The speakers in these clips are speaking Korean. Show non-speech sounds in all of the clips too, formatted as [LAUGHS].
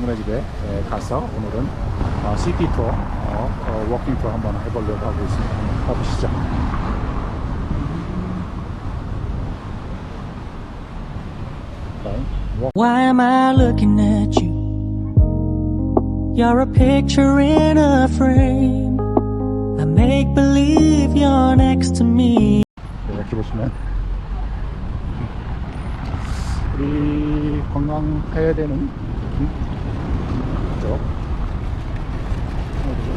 친구네 집에 에, 가서 오늘은 어, 시티 투어, 어, 어, 워킹 투어 한번 해보려고 하고 있습니다. 가보시죠. 네, 워- Why am I looking at you? You're a picture in a frame. I make believe you're next to me. 네, 이렇게 보시면 우리 관광해야 되는 음, 쪽 어디죠?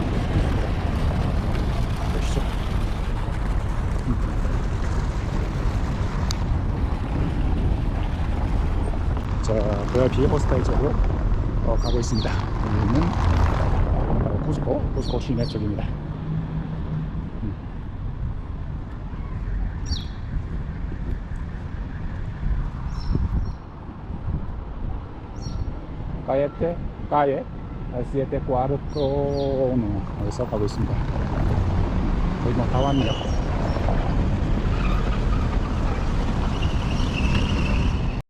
보시죠. 음. 자, VIP 호스텔 쪽으로 어, 가고 있습니다. 여기는 어, 쿠스코, 쿠스코 시내 쪽입니다. 까예테 까예 시에테 꾸아르토노 어디서 가고 있습니다. 거의 뭐다 왔네요.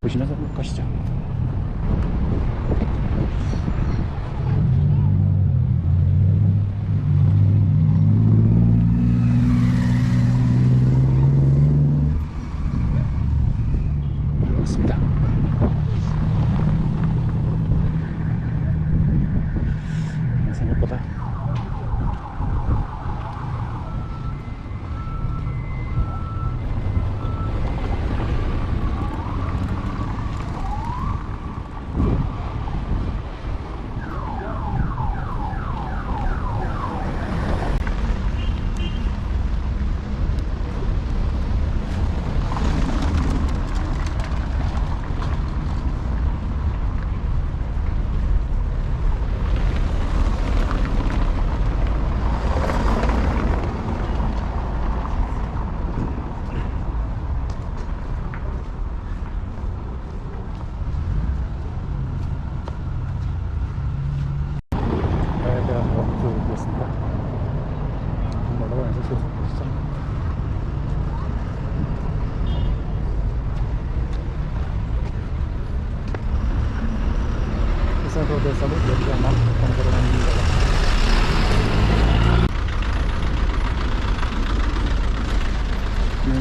보시면서 가시죠.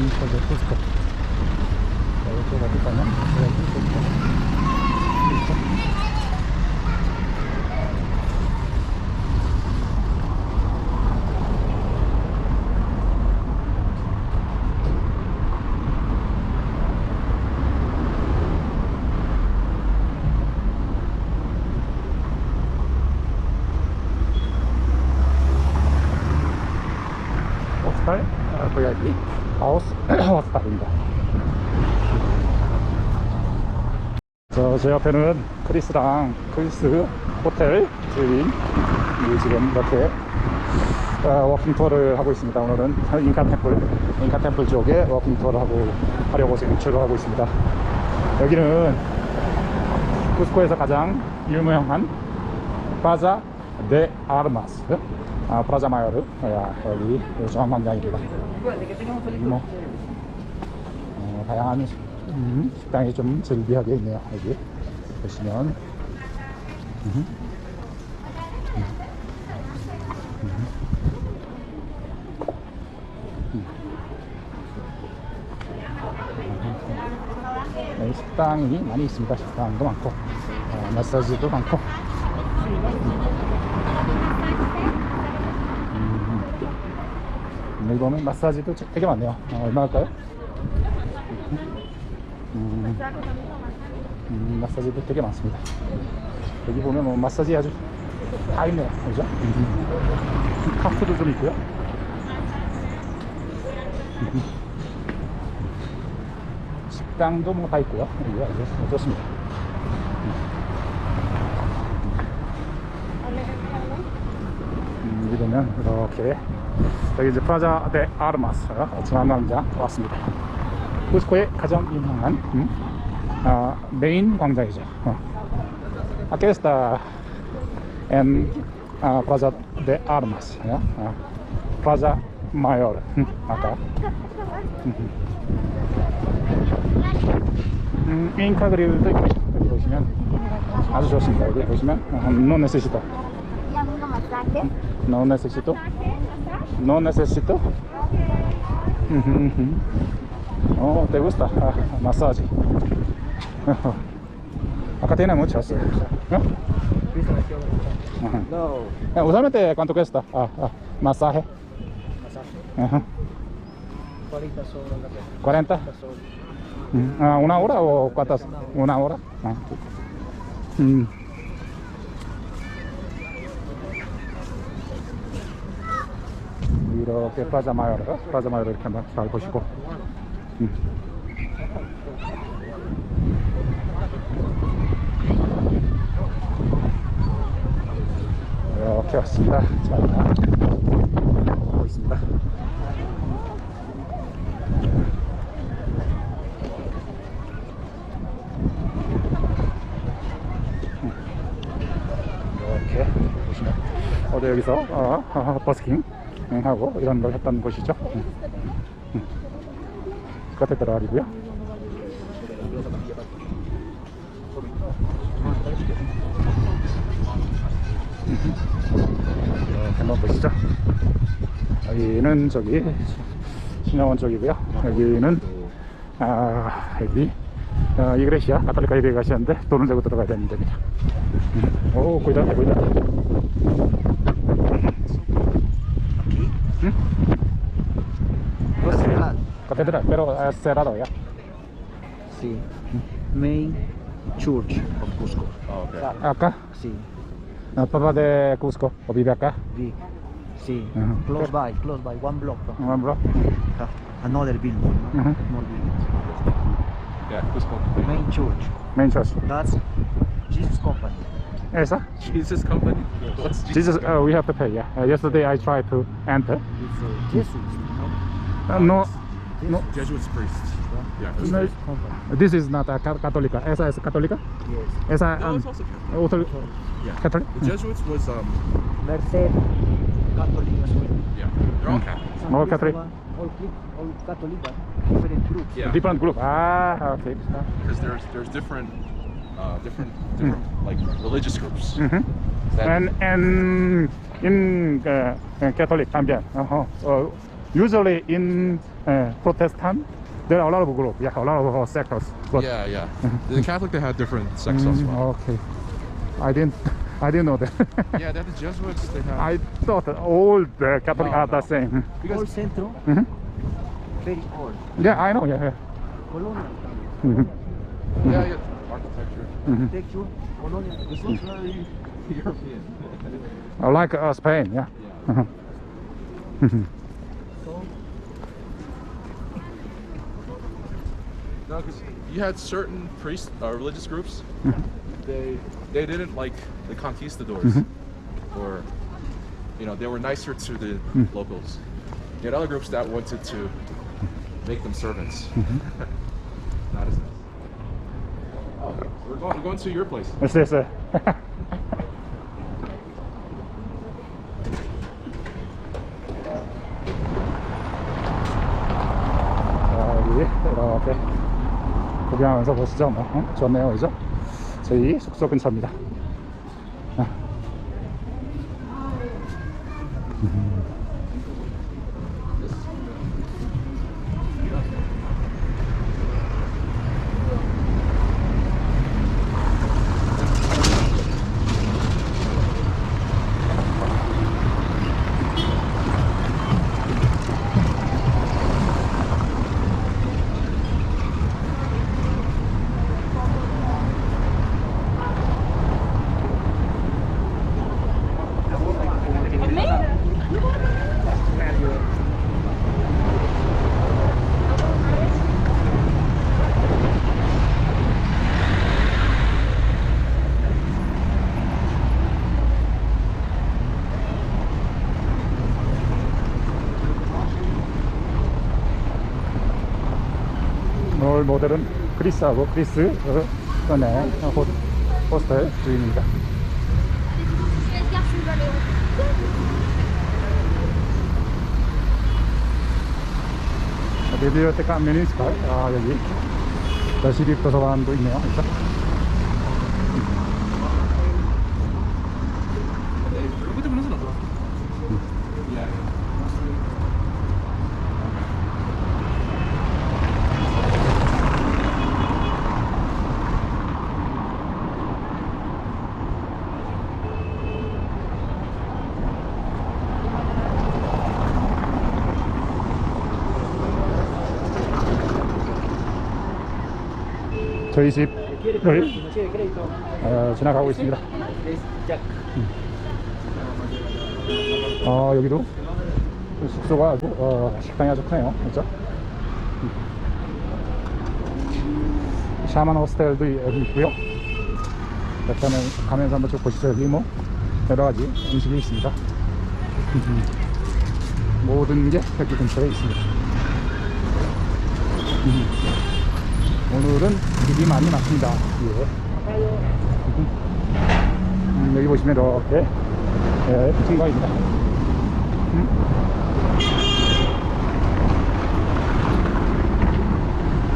niż do wszystko. Ale to chyba tutaj, no? 제 옆에는 크리스랑 크리스 호텔 주인 이 지금 이렇게 어, 워킹 투어를 하고 있습니다. 오늘은 인카 템플, 인카 템플 쪽에 워킹 투어를 하고 하려고 지금 출발하고 있습니다. 여기는 쿠스코에서 가장 유명한 프라자 데 아르마스 아, 프라자 마요르 야, 여기 중앙광장입니다. 뭐 어, 다양한 음, 식당이 좀 즐비하게 있네요. 여기 보시면 음. 네, 식당이 많이 있습니다. 식당도 많고 어, 마사지도 많고 음, 보면 마사지도 되게 많네요. 어, 얼마 할까요? 음, 음, 마사지도 되게 많습니다. 여기 보면 뭐 마사지 아주 다 있네요. 그죠? 음, 카프도 좀 있고요. 식당도 뭐 다 있고요. 여기가 아주 좋습니다. 음, 여기 보면 이렇게 여기 이제 프라자 데 아르마스 중앙광장 왔습니다. 쿠스코의 가장 유명한 음, 아, 메인 광장이죠. 어. Aquí está en ah, Plaza de Armas, ¿ya? Ah, Plaza Mayor, 음, acá. 음, 인카 그릴도 있고 여기 보시면 아주 좋습니다. 여기 보시면 어, no necesito, ¿Y algún masaje? no necesito, no necesito. Ujú, ujú. Oh, ¿te gusta? Ah, masaje. Acá tiene muchas. ¿eh? ¿No? Ajá. No, Eh, Usualmente, ¿cuánto cuesta? Ah, ah, masaje. masaje. Ajá. 40 soles la vez. 40. 40 soles. Mm, ah, ¿Una hora o cuántas? Una hora. Ah. 음. 이렇게 파자마요를 파자마요를 이렇게 한번 잘 보시고 음. 이렇게 왔습니다 자 보고 있습니다 이렇게 보시면 어제 여기서 어, 어, 버스킹 하고 이런 걸 했던 곳이죠. 음. 음. 카테드랄이고요. 한번 보시죠. 여기는 저기 신화원 쪽이고요. 여기는 아 여기 어, 이그레시아 가톨리카 이그레시아인데 돈을 내고 들어가야 되는 데입니다. 음. 오, cuidado, cuidado. Catedral. Catedral, pero es cerrado ya. Sí. Main Church of Cusco. Acá, Sí. El Papa de Cusco, o vive acá. Vi. Sí. Ajá. Close by, close by, one block. from Un bro. have Another building. no? Ajá. Small building. Yeah, Cusco. Main Church. Main church. That's Jesus Company. Esa? Jesus Company? What's Jesus, uh, we have to pay, yeah. Uh, yesterday I tried to enter. It's a Jesuit. No? Uh, no, no, Jesuits priests. Yeah, no, Jesus Company. this is not a ca- católica. Esa es católica? Yes. Esa No, um, it's also Catholic. otro Yeah. católica? The Jesuits was, um, Merced Catholic as well. yeah, they're all Catholic. San All Luis Catholic. one, All, Cli- all Catholic, but different groups. Yeah, Different group. Ah, okay. because there's there's different, uh, different different like religious groups. Mhm. That- And and in uh, uh, Catholic también. Uh-huh. Uh, usually in uh, Protestant, there are a lot of groups. Yeah, a lot of uh, sectors. But, yeah, yeah. The Catholic they had different sects as Mm, well. okay. I didn't. [LAUGHS] I didn't know that. [LAUGHS] Yeah, they had the Jesuits. They had. I thought all the Catholic No, are the no. same. All because Centro, Mhm. very old. Yeah, I know. Yeah, yeah. Colonial Mhm. yeah, yeah, architecture. Mhm. architecture, colonial. This looks very European. I like uh, Spain. Yeah. yeah. [LAUGHS] Uh-huh. Mhm. So, no, because you had certain priests uh, religious groups. Mm -hmm. They they didn't like the conquistadors, mm -hmm. or you know they were nicer to the mm. locals. You had other groups that wanted to make them servants. -hmm. [LAUGHS] Not as nice. Oh, we're going, we're going to your place. Yes, yes, sir. Okay. 구경하면서 보시죠. 뭐, 어? 좋네요, 그죠? 저희 숙소 근처입니다. 아. 롤 모델은 크리스하고 크리스 그 전에 호, 호스텔 주인입니다. 비비오테카 미니스카 아 여기 더시립 도서관도 있네요. 그죠? 저희 집을 어, 지나가고 있습니다. 어, 여기도 숙소가 아주 어, 식당이 아주 크네요. 그렇죠? 샤만 호스텔도 여기 있고요. 하면 가면서 한번 쭉 보시죠. 여기 뭐 여러 가지 음식이 있습니다. 모든 게 여기 근처에 있습니다. 음. 오늘은 일이 많이 많습니다. 예. 음, 여기 보시면 이렇게 예, 풍광입니다. 음.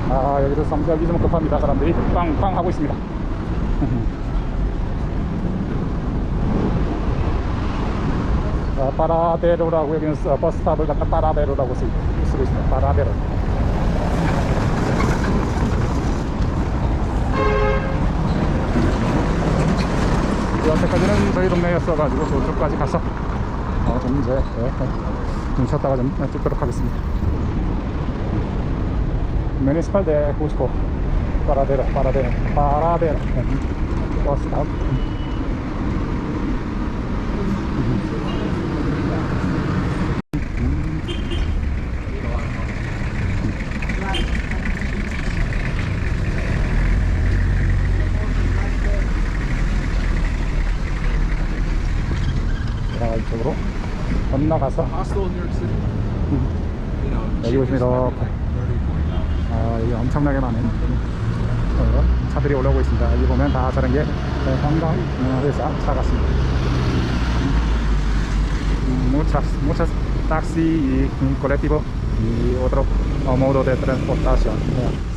아 여기도 성격이 좀 급합니다. 사람들이 빵빵 하고 있습니다. [LAUGHS] 아, 파라베로라고 여기는 써- 버스 탑을 갖다 파라베로라고 쓰, 쓰고 있습니다. 파라베로. 여태까지는 저희 동네였어가지고 저쪽까지 가서 어, 좀 이제 예, 예, 좀 쉬었다가 좀 찍도록 하겠습니다. De Cusco. Paradero, paradero, paradero. 버스 쪽으로 건너가서 여기 보시면 이렇게 아, 여기 엄청나게 많은 어, 차들이 올라오고 있습니다. 여기 보면 다 저런 게 네, 관광 어, 회사 차 같습니다. Mm, Muchas, muchas taxi y un colectivo y otro uh, modo de transportación.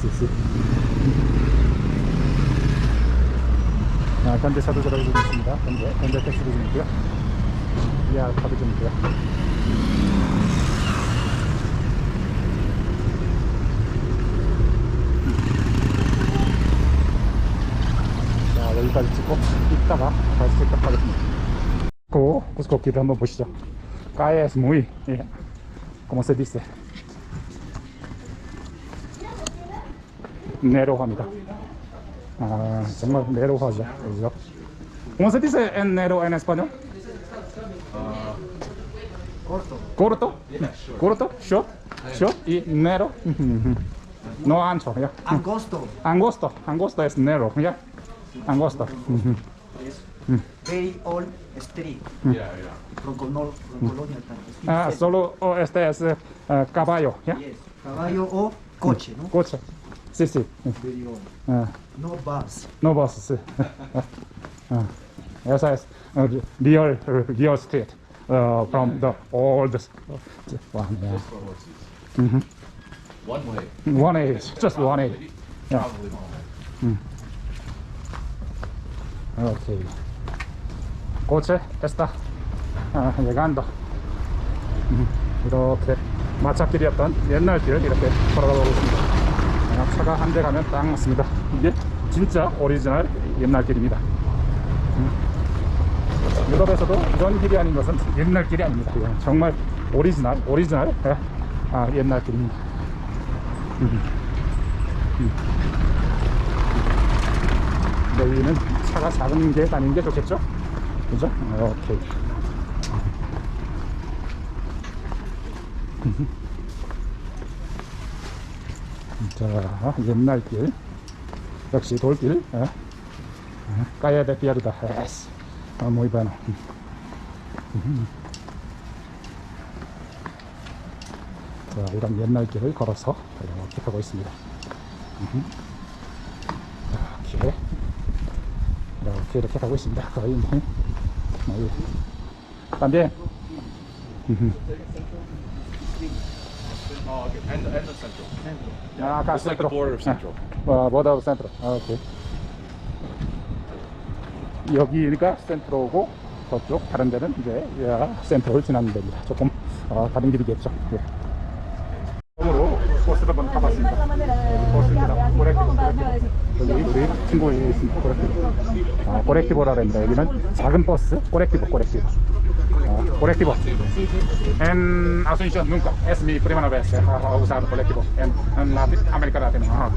Sí, sí. 아, 현대차도 들어오고 있습니다. 현대, 현대 택시도 좀 있고요. 이하 카도 좀 있고요. 자, 여기까지 찍고 이따가 다시 찍도록 하겠습니다. 고, 쿠스코 길을 한번 보시죠. Calle es muy, como dice, 네로화입니다. 아, 정말 네로화죠. 그죠? ¿Cómo se dice en nero? Corto. Corto, short, short y nero. No ancho, ya. Angosto. Angosto, angosto es nero, ya. Angosto. Very old street. yeah, yeah. From, Colo- from Colonia. Ah, solo oh, este es eh, caballo, ya. Yes. Caballo o coche, ¿no? Coche. Sí, sí. Very old. Ah, No bus. no bus, sí. [LAUGHS] Ah, esa es uh, real, uh, real street uh, from the old one. Yeah. One way. One age, just one age. Yeah. Probably one way. Ok. Coche está ah, llegando. 음, 이렇게 마차길이었던 옛날 길 이렇게 걸어가고 있습니다. 아, 차가 한 대 가면 딱 맞습니다. 이게 진짜 오리지널 옛날 길입니다. 음. 유럽에서도 이런 길이 아닌 것은 옛날 길이 아닙니다. 이건 정말 오리지널, 오리지널 예, 아, 옛날 길입니다. 음. 음. 여기는 차가 작은 게 다니는 게 좋겠죠? 그죠? 오케이. 자, 옛날 길. 역시 돌길. 예. 까야 돼, 피아르다. 에스. 아, muy bueno. 자, 이런 옛날 길을 걸어서 이렇게 가고 있습니다. 이렇게. 이렇게 이렇게 가고 있습니다. 거의 뭐, 뭐 Oh, the central. 아, of central. 아, of central. 아, 오케이. 여기가 센트로고 저쪽 다른 데는 이제 야, 센트로를 지나는 데입니다. 조금 어, 다른 길이겠죠. 예. 처음으로 버스를 한번 타봤습니다. 버스입니다. 고렉티브, 고렉티브. 우리 친구 있습니다. 고렉티브. 아, 고렉티브라는데 여기는 작은 버스 고렉티브, 고렉티브. 아. Ajá.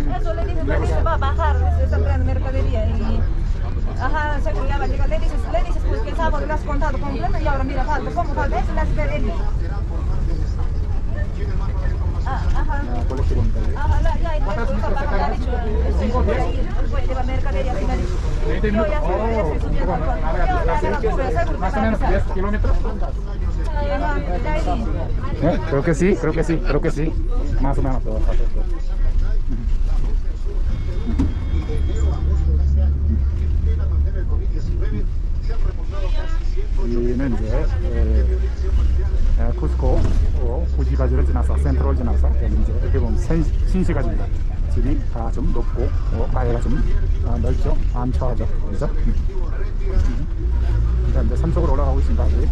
Eso le dices, le dices, va a bajar, se está trayendo mercadería y... le dices, le dices pues, que el sábado lo has contado y ahora mira, falta, ¿cómo falta eso? Le. Ah, ajá. Más o menos 10 kilómetros. Creo que sí, creo que sí, creo que sí. Más o menos. 여기는 이제 에, 에, 쿠스코 어, 구지가지를 지나서 센트럴 지나서 여기 이제 이렇게 보면 신, 신시가지입니다. 집이 다 좀 높고 어, 가해가 좀 아, 넓죠, 암초하죠, 그죠? 음. 일단 이제 산속으로 올라가고 있습니다. 아직.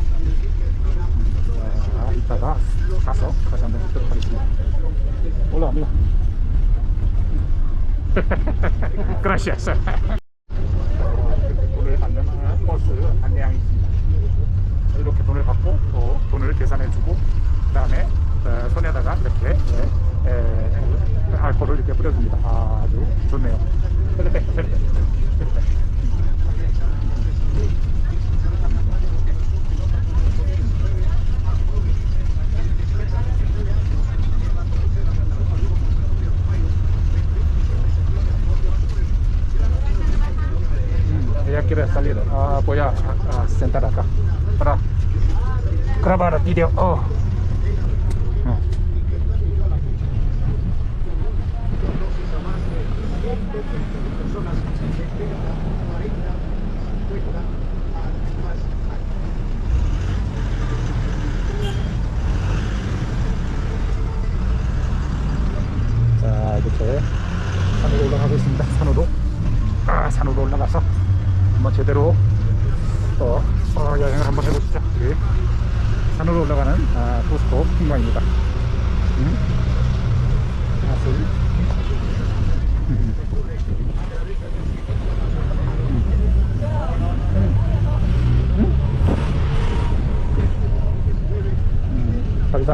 자, 이따가 가서 다시 한번 찍도록 하겠습니다. 올라갑니다. [LAUGHS] 그라시아스. 돈을 받는 버스 안내양이 있습니다. 이렇게 돈을 받고 또 돈을 계산해주고 그다음에 어, 손에다가 이렇게 에, 에, 알코올을 이렇게 뿌려줍니다. 아주 좋네요. Ella quiere salir. Ah, voy a, a- a sentar acá para grabar video. Oh. Oh. 자 이렇게 산으로 올라가고 있습니다. 산으로 아, 산으로 올라가서 한번 제대로 또 어, 여행을 한번 해보시죠. 예. 산으로 올라가는 아, 도스코 풍광입니다. 음? 아슬. 음.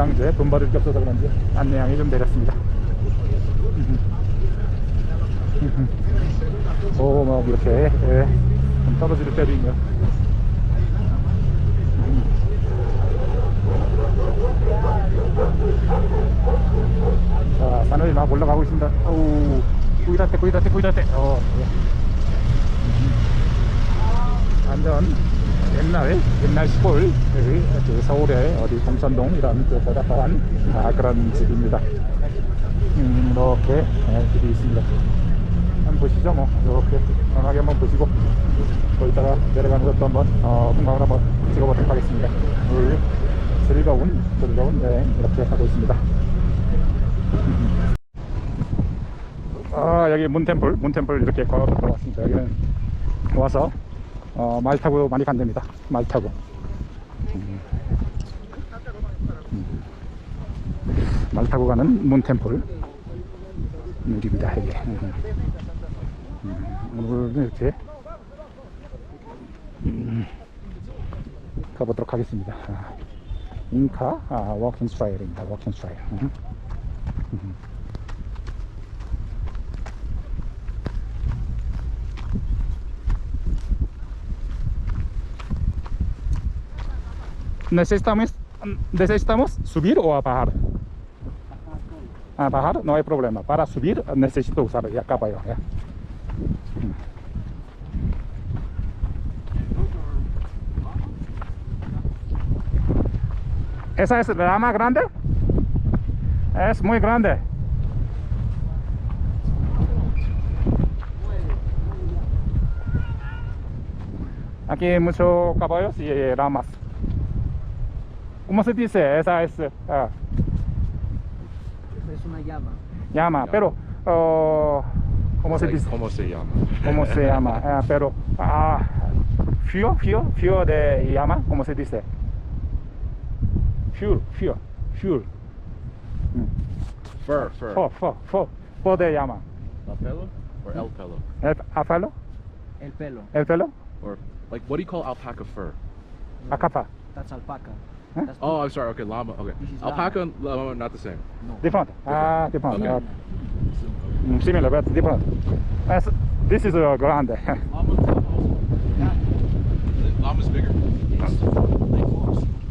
음, 이제 분발을 게 없어서 그런지 안내양이 좀 내렸습니다. 오, 막 이렇게 예, 좀 떨어지를 때도 있네요. 자, 산을 막 올라가고 있습니다. 어우, 꾸이다테, 꾸이다테, 꾸이다테. 어, 예. 완전 옛날, 옛날 시골, 그 서울의 어디 동천동 이런 그 보다한 아, 그런 집입니다. 음, 이렇게 예, 집이 있습니다. 한번 보시죠 뭐 이렇게 편하게 한번 보시고 거기다가 내려가는 것도 한번 어, 풍광을 한번 찍어보도록 하겠습니다 오늘 즐거운 즐거운 여행 이렇게 하고 있습니다 아 여기 문템플 문템플 이렇게 걸어 들어왔습니다 여기는 와서 어, 말 타고 많이 간답니다 말 타고 음. 음. 말 타고 가는 문템플 물입니다 여기 음. 오늘은 이렇게 음, 가보도록 하겠습니다. 아, 인카 아, 워킹 스타일입니다. 워킹. 음. 음. Necesitamos, necesitamos subir o bajar. A bajar no hay problema. Para subir necesito usar ya caballo. ¿Esa es la más grande? Es muy grande. Aquí hay muchos caballos y ramas. ¿Cómo se dice? Esa es ah, Es una llama. llama, pero oh, ¿cómo se dice? ¿Cómo se llama? ¿Cómo se llama? [LAUGHS] Ah, pero ah, fío, fío, fío de llama, ¿cómo se dice? Fuel, fuel, fuel. Fur, fur. Fo, fo, fo, fo de llama. A pelo or el pelo? El afalo, El pelo. el pelo, Or like what do you call alpaca fur? acapa. That's alpaca. That's Oh, I'm sorry. Okay, llama. Okay, This is alpaca and llama not the same. no. Different. Ah, different. Okay. Uh, mm, similar but different. As this is a grande. Llama's bigger.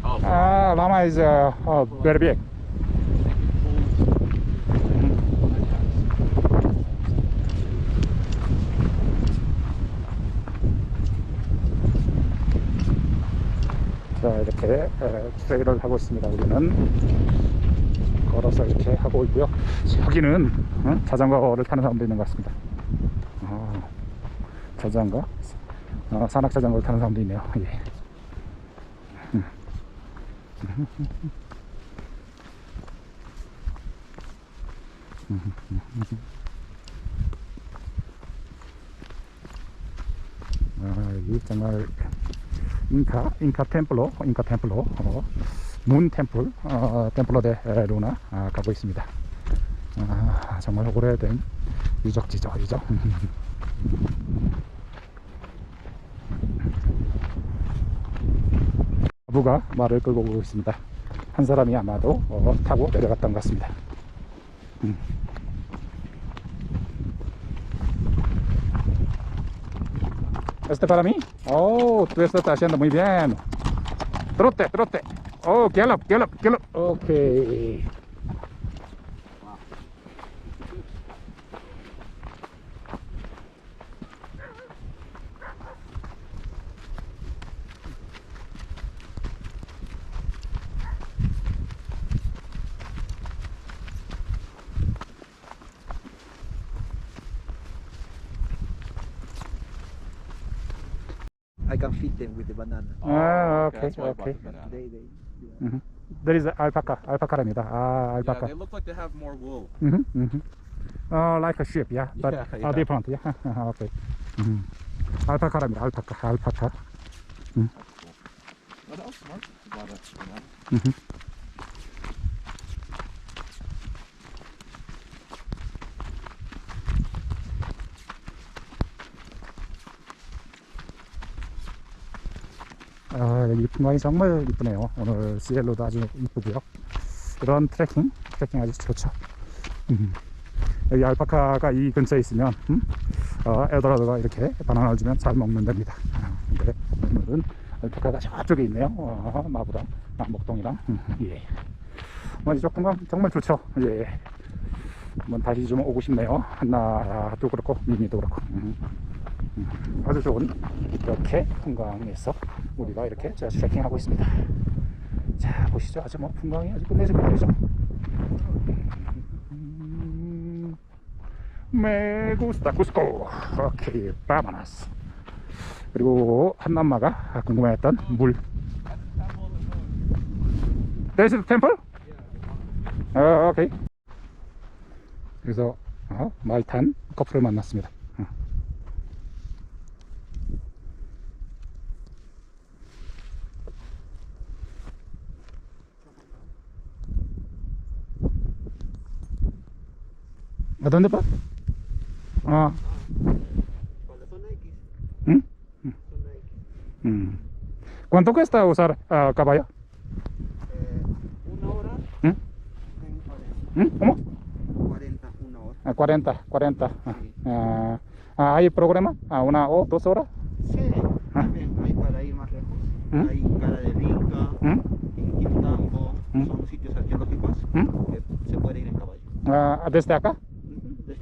Oh, ah, llama is uh, uh, very big. 이렇게 에, 트레일을 하고 있습니다. 우리는 걸어서 이렇게 하고 있고요. 여기는 어? 자전거를 타는 사람도 있는 것 같습니다. 아, 자전거? 어, 산악 자전거를 타는 사람도 있네요. 예. 아, 여기 정말 인카 인카 템플로 인카 템플로 어, 문 템플 어, 템플로 데 루나 아, 가고 있습니다. 아, 정말 오래된 유적지죠, 유적. [LAUGHS] 아부가 말을 끌고 오고 있습니다. 한 사람이 아마도 어, 타고 내려갔던 것 같습니다. 음. Este para mí. Oh, tú estás haciendo muy bien. Trote, trote. Oh, gallop, gallop, gallop. Ok. with the banana. Oh, okay, okay. okay. They, they, yeah. mm -hmm. There is alpaca, alpaca ramita. Ah, alpaca. Yeah, they look like they have more wool. Mm -hmm, mm -hmm. Oh, like a sheep, yeah, but yeah, yeah. Different, yeah. [LAUGHS] Ah, okay. Mm -hmm. Alpaca ramida, alpaca, alpaca. Mm -hmm. What else, Mark? About. Mm -hmm. 아, 여기 풍광이 정말 이쁘네요. 오늘 시엘로도 아주 이쁘고요. 이런 트레킹, 트레킹 아주 좋죠. 음. 여기 알파카가 이 근처에 있으면, 음? 어, 에도라도가 이렇게 바나나를 주면 잘 먹는 답니다. 아, 근데 오늘은 알파카가 저쪽에 있네요. 어, 마부랑, 남목동이랑. 음, 예. 뭐 이쪽 풍광 정말 좋죠. 예. 한번 다시 좀 오고 싶네요. 한나도 그렇고, 미미도 그렇고. 음. 음, 아주 좋은 이렇게 풍광에서 우리가 이렇게 자, 트레킹 하고 있습니다. 자 보시죠. 아주 뭐 풍광이 아주 끝내주고 보이죠. 음, gusta Cusco. 오케이, 바마나스. 그리고 한남마가 궁금해했던 물. A temple? 어, 오케이. 그래서 어, 말탄 커플을 만났습니다. ¿A dónde vas? Ah. ¿Mm? Mm. ¿Cuánto cuesta usar ah, caballo? una hora ¿Mm? en ¿Mm? 40. ¿Cómo? 40, una hora. Ah, 40, 40. Ah, ah, ah, ¿Hay programa? Ah, ¿Una o dos horas? Sí, también hay para ir más lejos. ¿Mm? Hay Cara de ¿Mm? en Quintambo, son sitios arqueológicos que se puede ir en caballo. Ah, ¿Desde acá?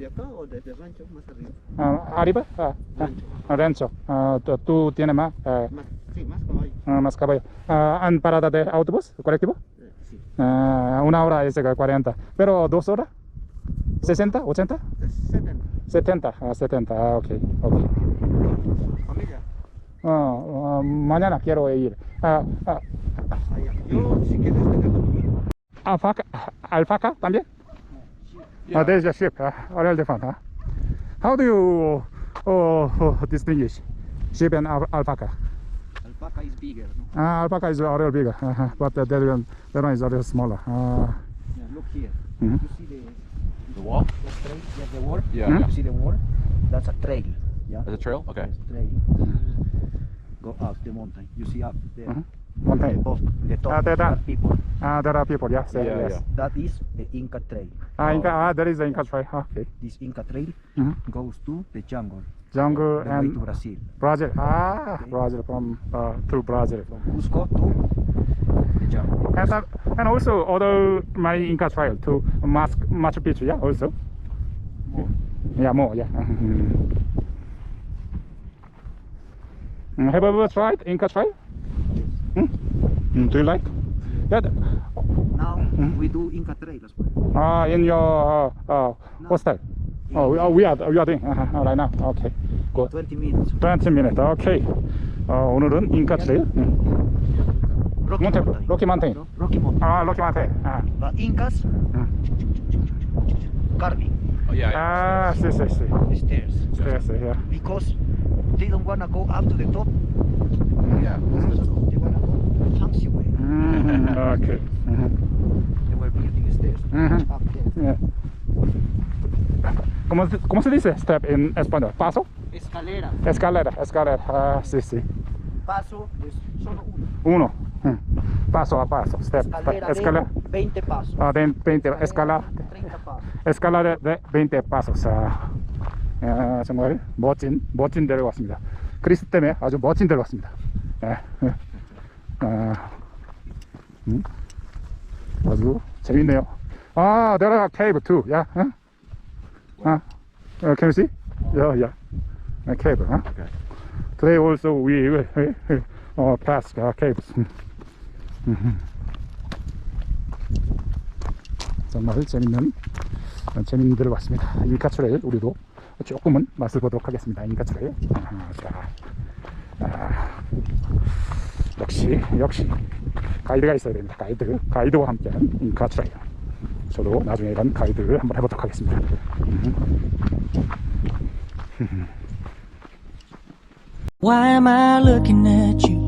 Desde acá o desde el rancho más arriba. Ah, ¿Arriba? Ah, Rancho. ah, rancho. Ah, tú, tú tienes más, ah, Más, sí, más caballo. ah, más caballo. ¿Han parada de autobús colectivo? Eh, sí. Una hora es 40. ¿Pero dos horas? ¿60? ¿80? Es 70. 70. Ah, 70. Ah, ok. ok. Familia. Ah, mañana quiero ir. Ah, ah. Yo, si quieres, te dejo alpaca, alpaca también? Yeah. Ah, there's a sheep. Uh, all different. Huh? How do you uh, uh, distinguish sheep and al- alpaca? Alpaca is bigger, no? Ah, alpaca is a little bigger, uh-huh, but uh, that, one, that one is a little smaller. Uh, Yeah, look here. Mhm. You see the, The wall? the trail? Yeah, the wall? Yeah. Hmm? You see the wall? That's a trail. Yeah. Is it trail? Okay. Yes, trail. Go up the mountain. You see up there. Mountain. Above the top, Ah, there, there are people. Ah, there are people, yes, yes. Yeah, yes. yeah. That is the Inca Trail. Ah, Inca, ah, there is the Inca trail. Okay. This Inca Trail Mhm. goes to the jungle, Jungle the way to and Brazil. Brazil. Ah, Brazil from uh, to Brazil. From Cusco to the jungle. And, uh, and also other my Inca trail to Mas- Machu Picchu, yeah, also. More. Yeah, more, yeah. [LAUGHS] Mm, Have you ever tried Inca trail? Hmm? Mm, Do you like? Yeah. th- Now Mhm. we do Inca Trail as well. Ah, in your uh, uh, hostel. Oh, we are, we are, we are doing uh, right now. Okay, good. 20 minutes. 20 minutes. Okay. 어, 오늘은 인카 트레일. 음. Rocky Mountain, Mountain. Rocky Mountain. No? Rocky Mountain. 아, 로키 마테. 아, The Incas 음. carving Oh yeah. yeah. 아, sí, sí, sí. the stairs Sí, sí, yeah. because they don't wanna go up to the top. Yeah. They wanna go fancy way. 음, 오케이. 음. They were building stairs Mhm. up there. Yeah. ¿Cómo, se- ¿Cómo se dice step en español? ¿Paso? Escalera. Escalera, escalera. Ah, sí, sí. Paso es solo uno. Uno. Mm. Paso a paso. Step. Escalera Escalera. de 20 pasos. 아, 된 20, escala, de 30 pasos. 에스칼라레 네, 20 pasos. 아, 야, 정말 멋진, 멋진 데를 왔습니다. 그리스 때문에 아주 멋진 데를 왔습니다. 예, 예. 아, 음? 아주 재밌네요. 아, there are cave too. Yeah. Huh? Uh, uh, can you see? Yeah, yeah. A cave. Huh? Okay. Today also we will uh, pass uh, caves. 음. 음. 정말 재밌는 어, 재밌는 데를 왔습니다. 인카츠레일 우리도 조금은 맛을 보도록 하겠습니다. 인카츠레일. 아, 자, 아, 역시 역시 가이드가 있어야 됩니다. 가이드 가이드와 함께하는 인카츠레일. 저도 나중에 이런 가이드를 한번 해보도록 하겠습니다. Why am I looking at you?